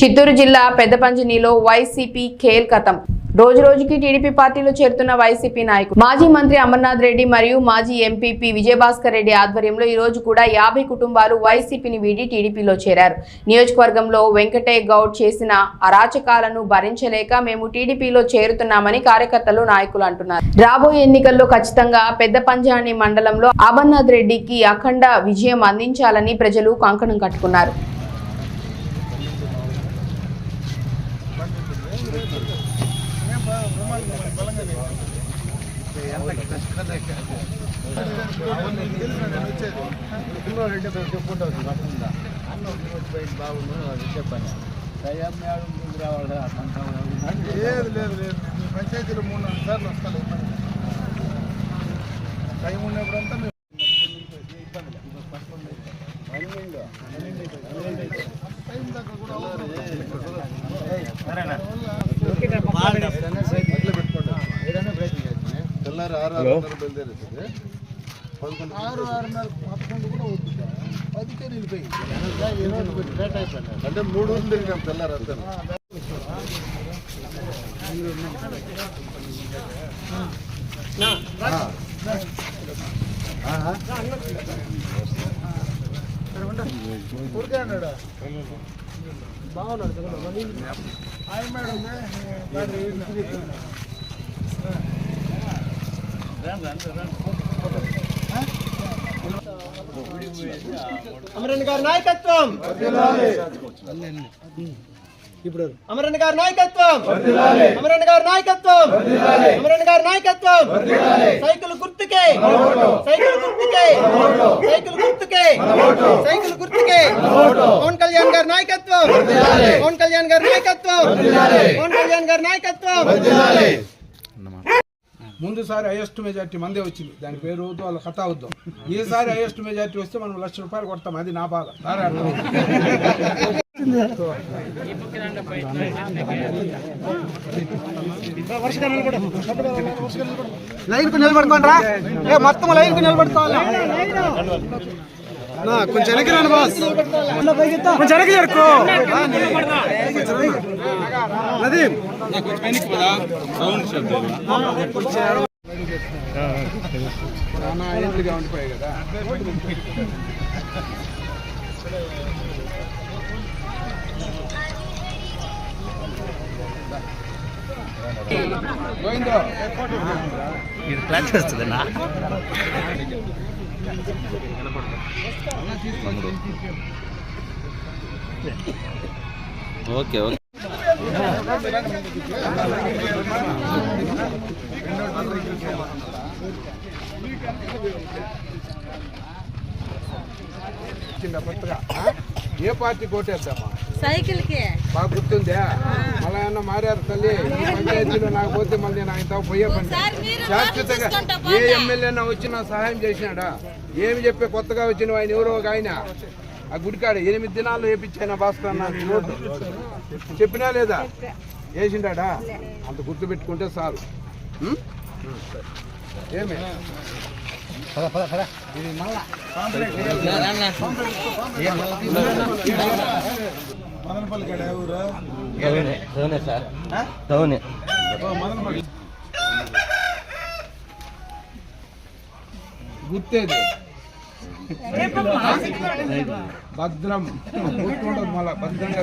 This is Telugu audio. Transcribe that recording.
చిత్తూరు జిల్లా పెద్దపంజనీలో వైసీపీ ఖేల్ కథం రోజు రోజుకి టీడీపీ పార్టీలో చేరుతున్న వైసీపీ నాయకులు మాజీ మంత్రి అమర్నాథ్ రెడ్డి మరియు మాజీ ఎంపీపీ విజయభాస్కర్ రెడ్డి ఆధ్వర్యంలో ఈ రోజు కూడా యాభై కుటుంబాలు వైసీపీని వీడి టీడీపీలో చేరారు. నియోజకవర్గంలో వెంకటే గౌడ్ చేసిన అరాచకాలను భరించలేక మేము టీడీపీలో చేరుతున్నామని కార్యకర్తలు నాయకులు అంటున్నారు. రాబోయే ఎన్నికల్లో ఖచ్చితంగా పెద్ద పంజాని మండలంలో అమర్నాథ్ రెడ్డికి అఖండ విజయం అందించాలని ప్రజలు కంకణం కట్టుకున్నారు. లేదు లేదు లేదు మీ పంచాయతీలో మూడు నాలుగు సార్లు వస్తాను టైం ఉన్నప్పుడంతా మీరు టైం దాకా కూడా ಬಳ್ಳಾರಿ ಆರು ಆರು ಹನ್ನೆರಡು ಬೆಳೆದೇ ಇರ್ತದೆ ಪದ್ಕೊಂಡು ಆರು ಆರು ನಾಲ್ಕು ಹತ್ಕೊಂಡು ಕೂಡ ಹೋಗ್ತಿದ್ದೆ ಅದಕ್ಕೆ ನಿಲ್ಬೇಕು ಇರೋದು ಲೇಟ್ ಆಯ್ತಲ್ಲ ಅಂದರೆ ಮೂರು ಅಂದ್ರೆ ನಮ್ದು ಎಲ್ಲರ ಅಂತ ಭಾವನ ಆಯ್ತು ಮೇಡಮ್ అమరన్ గారి నాయకత్వం! ఇప్పుడు అమరన్ గారి నాయకత్వం! అమరన్ గారి నాయకత్వం! అమరన్ గారి నాయకత్వం! సైకిల్ గుర్తుకే! సైకిల్ గుర్తుకే! సైకిల్ గుర్తుకే! సైకిల్ గుర్తుకే! పవన్ కళ్యాణ్ గారి నాయకత్వం! పవన్ కళ్యాణ్ గారి నాయకత్వం! పవన్ కళ్యాణ్ గారి నాయకత్వం! ముందుసారి హైయెస్ట్ మెజార్టీ మందే వచ్చింది. దాని పేరు వద్దు వాళ్ళ కథ వద్దు ఈసారి హైయెస్ట్ మెజార్టీ వస్తే మనం లక్ష రూపాయలు కొడతాం. అది నా బాధ. లైన్కు నిలబడుకోండి మొత్తం లైన్కు నిలబడుకోవాలి కొంచెం వెనక్కి రండి బాస్. కొంచెం వెనక్కి నదీం ఏంట్లుగా ఉండిపోయాయి కదా గోవిందో ఓకే ఓకే. చిన్న కొత్తగా ఏ పార్టీ కోటేద్దామా? సైకిల్కి బాగా గుర్తుందా? మళ్ళా ఏమన్నా మారారు తల్లి? పంచాయతీలో నాకు పోతే మళ్ళీ నేను ఆయన పోయే పని శాశ్వతంగా ఏ. ఎమ్మెల్యేనా వచ్చి నా సహాయం చేసినాడా? ఏమి చెప్పే కొత్తగా వచ్చిన ఆయన ఎవరో ఒక ఆయన. ఆ గుడికాడ ఎనిమిది దినాల్లో వేపించాయన భాస్కర్ రోడ్డు. చెప్పినా లేదా? వేసిండాడా? అంత గుర్తు పెట్టుకుంటే చాలు ఉం? ఏమే ఇది మళ్ళా. మదనపల్లి కాడ ఎవరు అవునే సార్ అవునే గుర్తేది. భద్రం. గుర్తుండదు మళ్ళా. భద్రంగా